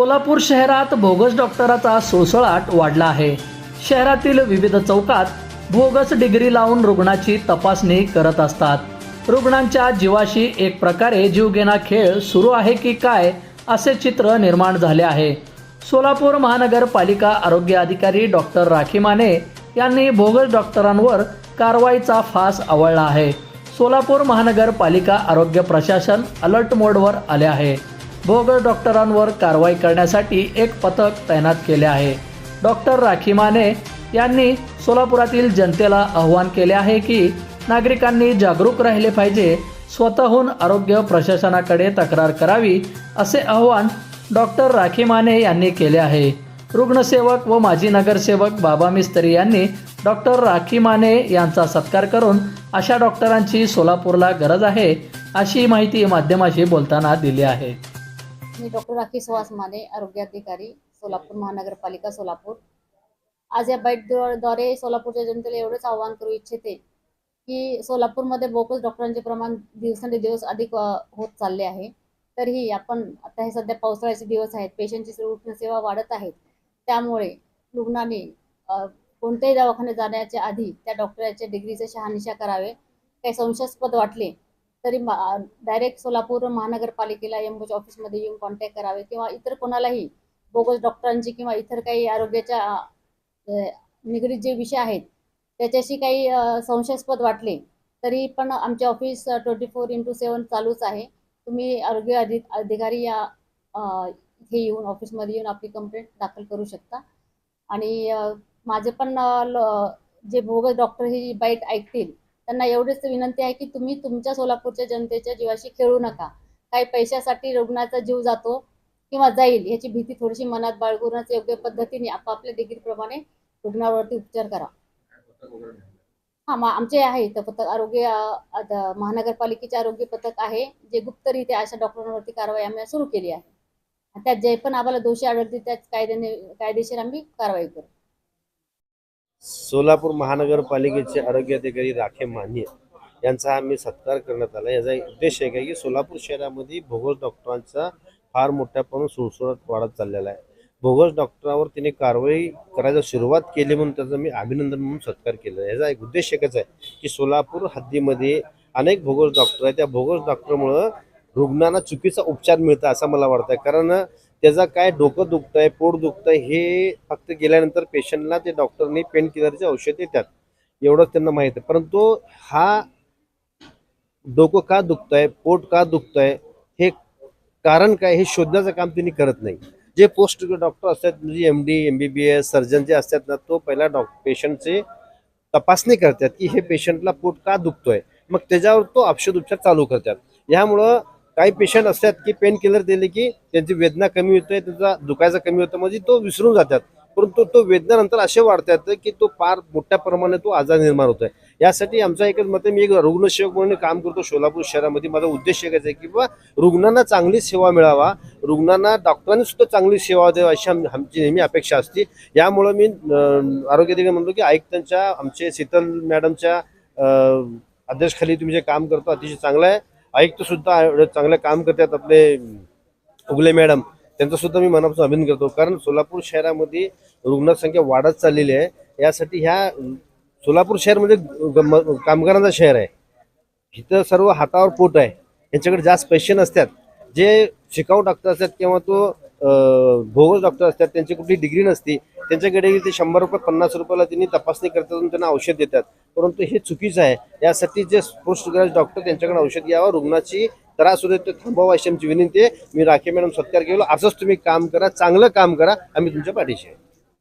सोलापूर शहरात बोगस डॉक्टराचा सोसळाट वाढला आहे. शहरातील विविध चौकात बोगस डिग्री लावून रुग्णाची तपासणी करत असतात. रुग्णांच्या जीवाशी एक प्रकारे जीवघेणा खेळ सुरू आहे की काय असे चित्र निर्माण झाले आहे. सोलापूर महानगरपालिका आरोग्य अधिकारी डॉक्टर राखी माने यांनी बोगस डॉक्टरांवर कारवाईचा फास आवळला आहे. सोलापूर महानगरपालिका आरोग्य प्रशासन अलर्ट मोडवर आले आहे. भोगळ डॉक्टरांवर कारवाई करण्यासाठी एक पथक तैनात केले आहे. डॉक्टर राखी माने यांनी सोलापुरातील जनतेला आव्हान केले आहे की नागरिकांनी जागरूक राहिले पाहिजे स्वतःहून आरोग्य प्रशासनाकडे तक्रार करावी असे आव्हान डॉक्टर राखी माने यांनी केले आहे. रुग्णसेवक व माजी नगरसेवक बाबा मिस्त्री यांनी डॉक्टर राखी माने यांचा सत्कार करून अशा डॉक्टरांची सोलापूरला गरज आहे अशी माहिती माध्यमाशी बोलताना दिली आहे. मी डॉक्टर राखी सुहास माने आरोग्य अधिकारी सोलापूर महानगरपालिका सोलापूर. आज या बाईटद्वारे सोलापूरच्या जनतेला एवढंच आवाहन करू इच्छिते की सोलापूरमध्ये बोकस डॉक्टरांचे प्रमाण दिवसेंदिवस अधिक होत चालले आहे. तरीही आपण आता हे सध्या पावसाळ्याचे दिवस आहेत. पेशंटची रुग्णसेवा वाढत आहेत त्यामुळे रुग्णांनी कोणत्याही दवाखान्यात जाण्याच्या आधी त्या डॉक्टराच्या डिग्रीचे शहानिशा करावे. काही संशयास्पद वाटले तरी डायरेक्ट सोलापूर महानगरपालिकेला एमओच्या ऑफिसमध्ये येऊन कॉन्टॅक्ट करावे किंवा इतर कोणालाही बोगस डॉक्टरांची किंवा इतर काही आरोग्याच्या निगडीत जे विषय आहेत त्याच्याशी काही संशयास्पद वाटले तरी पण आमचे office twenty four into seven चालूच आहे. तुम्ही आरोग्य अधि अधिकारी या इथे येऊन ऑफिसमध्ये येऊन आपली कंप्लेंट दाखल करू शकता. आणि माझे पण ल- जे बोगस डॉक्टर ही बाईट ऐकतील त्यांना एवढीच विनंती आहे की तुम्ही तुमच्या सोलापूरच्या जनतेच्या जीवाशी खेळू नका. काही पैशासाठी रुग्णाचा जीव जातो किंवा जाईल याची भीती थोडीशी मनात बाळगूनच योग्य पद्धतीने आपापल्या डिग्रीप्रमाणे रुग्णावरती उपचार करा. हा मग आमचे आहे इथं पथक. आरोग्य महानगरपालिकेचे आरोग्य पथक आहे जे गुप्तरित्या अशा डॉक्टरांवरती कारवाई आम्ही सुरू केली आहे. त्यात जे पण आम्हाला दोषी आढळतील त्यात कायद्याने कायदेशीर आम्ही कारवाई करू. सोलापूर महानगरपालिकेचे आरोग्य अधिकारी राखे माने यांचा आम्ही सत्कार करण्यात आला. याचा एक उद्देश आहे की सोलापूर शहरामध्ये भोगस डॉक्टरांचा फार मोठ्या प्रमाणात सुळसुळात वाढत चाललेला आहे. भोगस डॉक्टरांवर तिने कारवाई करायला सुरुवात केली म्हणून त्याचा मी अभिनंदन म्हणून सत्कार केला याचा एक उद्देश एकच आहे की सोलापूर हद्दीमध्ये अनेक भोगस डॉक्टर आहे त्या भोगस डॉक्टरमुळं रुग्णांना चुकीचा उपचार मिळतं असं मला वाटतं कारण त्याचा काय डोकं दुखतंय पोट दुखतंय हे फक्त गेल्यानंतर पेशंटला ते डॉक्टरनी पेन किलरचे औषध देतात. एवढंच त्यांना माहीत आहे. परंतु हा डोकं का दुखतंय पोट का दुखतंय हे कारण काय हे शोधण्याचं काम त्यांनी करत नाही. जे पोस्ट डॉक्टर असतात म्हणजे M D M B B S surgeon जे असतात ना तो पहिला डॉ पेशंटचे तपासणी करतात की हे पेशंटला पोट का दुखतोय? मग त्याच्यावर तो औषध उपचार चालू करतात. यामुळं काही पेशंट असतात की पेन किलर दिले की त्यांची वेदना कमी होते त्याचा दुखायचा कमी होतं म्हणजे तो विसरून जातात. परंतु तो वेदनानंतर असे वाढतात की तो फार मोठ्या प्रमाणात तो आजार निर्माण होतोय. यासाठी आमचा एकच मत मी एक रुग्णसेवक म्हणून काम करतो सोलापूर शहरामध्ये. माझा उद्देश एकच आहे की बाबा रुग्णांना चांगली सेवा मिळावा. रुग्णांना डॉक्टरांनी सुद्धा चांगली सेवा द्यावी अशी आमची नेहमी अपेक्षा असते. यामुळं मी आरोग्य अधिकारी म्हणतो की आयुक्तांच्या आमचे शीतल मॅडमच्या अध्यक्षखाली तुम्ही जे काम करतो अतिशय चांगलं आहे. आयुक्त सुद्धा एवढं चांगलं काम करतात आपले उगले मॅडम. त्यांचं सुद्धा मी मनापासून अभिनंदन करतो. कारण सोलापूर शहरामध्ये रुग्णसंख्या वाढत चाललेली आहे. यासाठी ह्या सोलापूर शहर म्हणजे कामगारांचं शहर आहे. इथं सर्व हातावर पोट आहे. यांच्याकडे जास्त पैसे नसतात. जे शिकाऊ डॉक्टर असतात किंवा तो भोगस डॉक्टर असतात त्यांची कुठली डिग्री नसती त्यांच्याकडे ते शंभर रुपये पन्नास रुपयाला त्यांनी तपासणी करतात आणि त्यांना औषध देतात. परंतु हे चुकीचं आहे. यासाठी जे पोस्टग्रॅज डॉक्टर त्यांच्याकडे औषध घ्यावं रुग्णाची त्रास होते ते थांबवा अशी आमची विनंती आहे. मी राखी मॅडम सत्कार केलो. असंच तुम्ही काम करा चांगलं काम करा. आम्ही तुमच्या पाठीशी आहे.